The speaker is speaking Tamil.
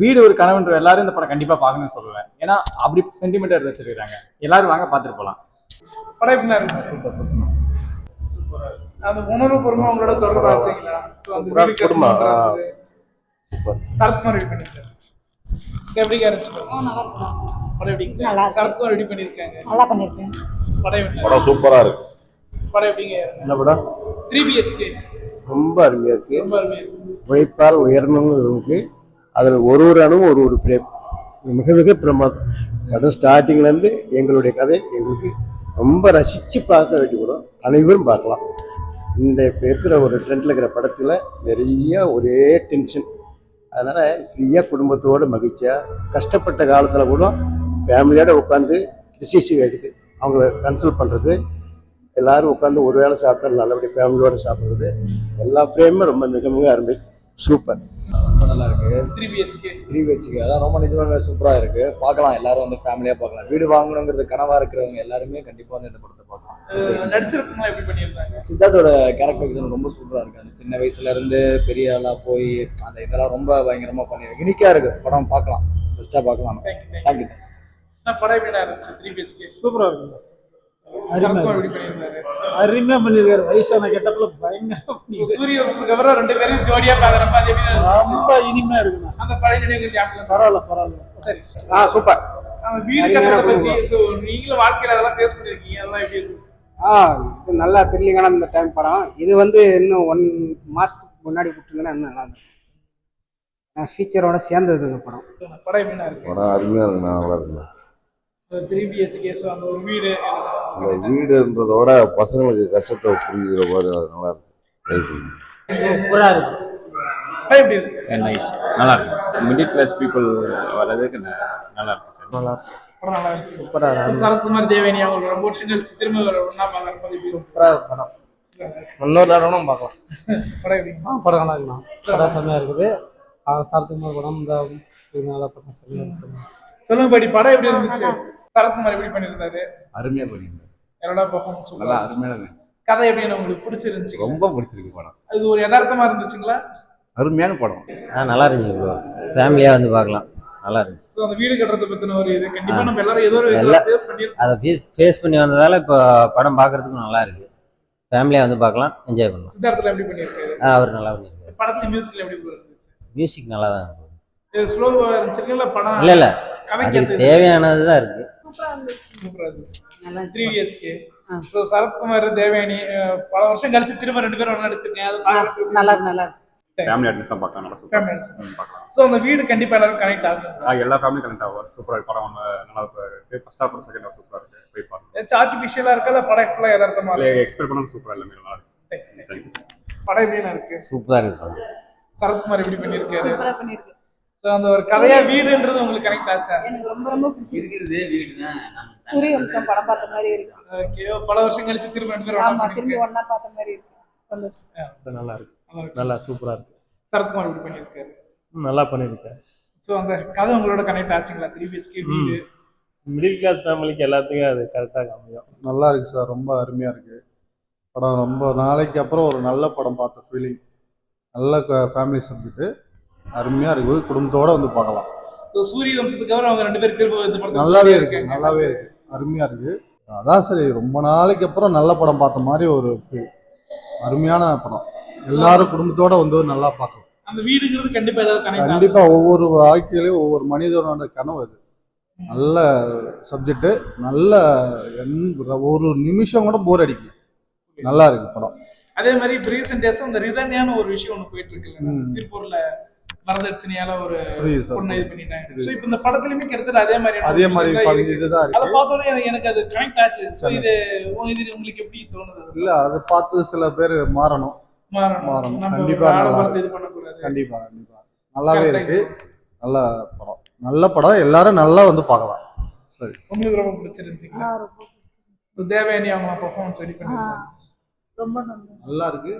வீடு ஒரு கனவுன்ற எல்லாரும் இந்த படம் கண்டிப்பா பார்க்கணும்னு சொல்லுவேன். ஏன்னா அப்படி சென்டிமெண்டா எடுத்து வச்சிருக்காங்க. எல்லாரும் வாங்க பார்த்துட்டு போலாம். படம் எப்படி இருந்துச்சு சூப்பரா அந்த உணர்வு பூர்வமா உங்களோட தொடர்பு ஆச்சுங்களா சரத்குமார் ரெடி எப்படிங்க இருந்துச்சு படம் எப்படி நல்லா இருக்கு. சரத்குமார் ரெடி பண்ணிருக்காங்க நல்லா பண்ணிருக்கேன் படம் எப்படி படம் சூப்பரா இருக்கு. படம் எப்படிங்க என்ன படம்? த்ரீ பிஹெச்கே ரொம்ப அருமையா இருக்கு. ரொம்ப அருமையா இருக்கு. உழைப்பால் உயரணும்னு இருக்கு அதில் ஒரு ஒரு அணுவும் ஒரு ஒரு பிரேம். மிக மிக பிரமாதம். படம் ஸ்டார்டிங்லேருந்து எங்களுடைய கதை எங்களுக்கு ரொம்ப ரசித்து பார்க்க வேண்டிய கூட அனைவரும் பார்க்கலாம். இந்த இப்போ இருக்கிற ஒரு ட்ரெண்டில் இருக்கிற படத்தில் நிறைய ஒரே டென்ஷன் அதனால் ஃப்ரீயாக குடும்பத்தோடு மகிழ்ச்சியாக கஷ்டப்பட்ட காலத்தில் கூட ஃபேமிலியோடு உட்காந்து டிசிஷன் எடுத்து அவங்க கன்சல்ட் பண்ணுறது எல்லாரும் உட்காந்து ஒரு வேளை சாப்பிட்டா நல்லபடியாக ஃபேமிலியோடு சாப்பிட்றது எல்லா ஃப்ரேமும் ரொம்ப மிக மிக அருமை. சூப்பர். ரொம்ப நல்லா இருக்கு த்ரீ பிஹெச்கே த்ரீ வச்சுக்கு அதான் ரொம்ப நிஜமாவே சூப்பரா இருக்கு. பார்க்கலாம் எல்லாரும் வந்து ஃபேமிலியா பார்க்கலாம். வீடு வாங்கணுங்கிறது கனவா இருக்கிறவங்க எல்லாருமே கண்டிப்பா வந்து இந்த படத்தை பார்க்கலாம். நடிச்சிருக்கவங்க எப்படி பண்ணியிருந்தாங்க சித்தார்த்தோட கேரக்டரைசேஷன் ரொம்ப சூப்பரா இருக்கு. அந்த சின்ன வயசுல இருந்து பெரிய ஆளா போய் அந்த இதெல்லாம் ரொம்ப பயங்கரமா பண்ணிருக்கு யூனிக்கா இருக்கு. படம் பார்க்கலாம். பெஸ்டா பார்க்கலாம். தேங்க்யூ தேங்க்யூ நான் படம் எப்படி இருந்துச்சு? த்ரீ பிஹெச்கே சூப்பரா இருக்கு பண்ணியிருந்தாரு? அருமையா பண்ணிருக்காரு வயசான கெட்டப்ல பயங்கரமா பண்ணிருக்காரு. சூரிய வம்சத்துக்கு அப்புறம் ரெண்டு பேரும் ஜோடியா பாக்குறப்ப? ரொம்ப இனிமையா இருக்குண்ணா. அந்த பழைய ஞாபகம் பரவாயில்ல பரவாயில்ல. சரி. ஆ சூப்பர். நம்ம வீடு கட்டத்தை பத்தி so நீங்களும் வாழ்க்கையில அதெல்லாம் ஃபேஸ் பண்ணிருக்கீங்க. அதெல்லாம் எப்படி இருக்கு? ஆ இது நல்லா த்ரில்லிங்கான இந்த டைம் படம். இது வந்து இன்னும் ஒன் மாசத்துக்கு முன்னாடி விட்டுருந்தேன்னா இன்னும் நல்லா இருந்திருக்கும் ஃபீச்சரோட சேர்ந்தது இந்த படம். படம் இருக்கு? படம் அருமையாக இருக்கு நல்லா இருக்கு த்ரீ பிஹெச்கே அந்த ஒரு வீடு இந்த வீடுன்றதோட பசங்களுக்கு கஷ்டத்தை புரிஞ்சுக்கிற மாதிரி நல்லா இருக்கு. இருக்கு? இருக்கு நைஸ் நல்லா இருக்கு. மிடில் கிளாஸ் பீப்புள் வர்றதுக்கு ந- நல்லா இருக்கு சார். நல்லா படம் நல்லா இருந்துச்சு சூப்பரா So, சரத்குமார் தேவேனி அவங்க ரொம்ப வருஷம் கழிச்சு திரும்ப பாக்குறப்ப அது எப்படி இருக்கு? சூப்பரா இருக்கு படம். இன்னொரு தடவை பார்க்கலாம். படம் எப்படி? ஆ படம் நல்லா இருக்குண்ணா. படம் செம்மையா இருக்குது. சரத்குமார் படம் இந்த நல்லா படம் இருக்கு. சொல்லுங்க பாடி. படம் எப்படி இருந்துச்சு? சரத்குமார் எப்படி பண்ணியிருந்தாரு அருமையா பண்ணிருந்தாரு என்னோட பர்ஃபார்மன்ஸ் நல்லா அருமையான படம். கதை எப்படி உங்களுக்கு பிடிச்சிருந்துச்சு? ரொம்ப பிடிச்சிருக்கு படம். அது ஒரு யதார்த்தமா இருந்துச்சுங்களா? அருமையான படம். ஆ நல்லா இருந்துச்சு ப்ரோ ஃபேமிலியாக வந்து பார்க்கலாம். நல்லா இருந்துச்சு. ஸோ அந்த வீடு கட்டுறதை பத்தின ஒரு இது. கண்டிப்பா நம்ம எல்லாரும் ஏதோ ஒரு ஃபேஸ் பண்ணியிருக்கோம் அதை ஃபேஸ் ஃபேஸ் பண்ணி வந்ததால் இப்போ படம் பார்க்கறதுக்கும் நல்லா இருக்கு. ஃபேமிலியாக வந்து பார்க்கலாம். என்ஜாய் பண்ணலாம். சித்தார்த்தில் எப்படி பண்ணியிருக்காரு ஆ அவர் நல்லா பண்ணியிருக்காரு படத்துல மியூசிக்ல எப்படி இருந்துச்சு? மியூசிக் நல்லா தான் இருக்கு இது ஸ்லோவா இருந்துச்சு இல்ல படம் இல்லை இல்லை. அதுக்கு தேவையானது தான் இருக்கு. சூப்பரா இருந்துச்சு. சூப்பரா இருந்துச்சு. நல்லா three BHK. So Sarathkumar Devayani பல வருஷம் கழிச்சு திரும்ப ரெண்டு பேரும் ஒண்ணா நடிச்சிருக்கேன். நல்லா நல்லா இருக்கு. ஃபேமிலி ஆர்டிஸ்ட் தான் பார்க்கலாம். நல்லா சூப்பர். பார்க்கலாம். ஸோ அந்த வீடு கண்டிப்பா எல்லாரும் கனெக்ட் ஆகும். ஆ, எல்லா ஃபேமிலி கனெக்ட் ஆகும். சூப்பராக இருக்கு. படம் ஒன்று நல்லா இருக்கு. ஃபர்ஸ்ட் ஹாஃப் செகண்ட் ஹாஃப் சூப்பராக இருக்கு. போய் பாருங்க. ஏதாச்சும் ஆர்டிஃபிஷியலா இருக்கா? படம் ஃபுல்லா யதார்த்தமா இல்லை எக்ஸ்பெக்ட் பண்ணாலும் சூப்பராக எல்லாமே நல்லா இருக்கு படம் எப்படின்னா இருக்கு? சூப்பராக இருக்கு. சரத்குமார் எப்படி பண்ணியிருக்காரு சூப்பரா பண்ணிருக்கு ஸோ அந்த ஒரு கதையா வீடுன்றது உங்களுக்கு கனெக்ட் ஆச்சா? எனக்கு ரொம்ப ரொம்ப பிடிச்சிருக்கு. சூரிய வம்சம் படம் பார்த்த மாதிரி இருக்கு. ஓகே பல வருஷம் கழிச்சு திரும்ப ரெண்டு பேரும் ஆமா ஒண்ணா திரும்பி. ஒன்னா பார்த்த மாதிரி இருக்கு. சந்தோஷம். நல்லா இருக்கு. நல்லா இருக்கு. நல்லா சூப்பரா இருக்கு. சரத்குமார் எப்படி பண்ணியிருக்காரு. நல்லா பண்ணிருக்கேன் ஸோ அந்த கதை உங்களோட கனெக்ட் ஆச்சுங்களா? த்ரீ பிஹெச்கே வீடு. மிடில் கிளாஸ் ஃபேமிலிக்கு எல்லாத்துக்கும் அது கரெக்டாக அமையும் நல்லா இருக்கு சார் ரொம்ப அருமையா இருக்கு. படம் ரொம்ப நாளைக்கு அப்புறம் ஒரு நல்ல படம் பார்த்த ஃபீலிங் நல்ல ஃபேமிலி சப்ஜெக்ட் அருமையா இருக்கு குடும்பத்தோட வந்து பார்க்கலாம். ஸோ சூரிய வம்சத்துக்கு அப்புறம் அவங்க ரெண்டு பேரும் திரும்ப நல்லாவே இருக்கு நல்லாவே இருக்கு அருமையா இருக்கு அதான் சரி ரொம்ப நாளைக்கு அப்புறம் நல்ல படம் பார்த்த மாதிரி ஒரு ஃபீல் அருமையான படம். எல்லாரும் குடும்பத்தோட வந்து நல்லா பார்க்கலாம். அந்த வீடுங்கிறது கண்டிப்பா எல்லாரும் கண்டிப்பா ஒவ்வொரு வாழ்க்கையிலையும் ஒவ்வொரு மனிதனோட கனவு அது. நல்ல சப்ஜெக்ட் நல்ல ஒரு நிமிஷம் கூட போர் அடிக்கல. நல்லா இருக்கு படம். அதே மாதிரி இப்போ ரீசெண்ட் டேஸ் அந்த ரிதன்யான ஒரு விஷயம் ஒன்று போயிட்டு இருக்குல்ல. திருப்பூர்ல. வரதட்சணையால ஒரு பொண்ணை இது பண்ணிட்டாங்க. ஸோ இப்போ இந்த படத்துலயுமே கிட்டத்தட்ட அதே மாதிரி அதே மாதிரி இதுதான் அதை பார்த்தோன்னே எனக்கு- அது கனெக்ட் ஆச்சு. ஸோ இது இது உங்களுக்கு எப்படி தோணுது? இல்ல அதை பார்த்து சில பேர் மாறணும். மாறணும். கண்டிப்பா இது பண்ணக்கூடாது. கண்டிப்பா கண்டிப்பா. நல்லாவே இருக்கு. நல்ல படம். நல்ல படம். எல்லாரும் நல்லா வந்து பார்க்கலாம். சரி. உங்களுக்கு ரொம்ப பிடிச்சிருந்துச்சுங்களா? ரொம்ப தேவயானி அவங்க பர்ஃபார்மன்ஸ் ரெடி பண்ணி ரொம்ப நல்லா நல்லா இருக்கு.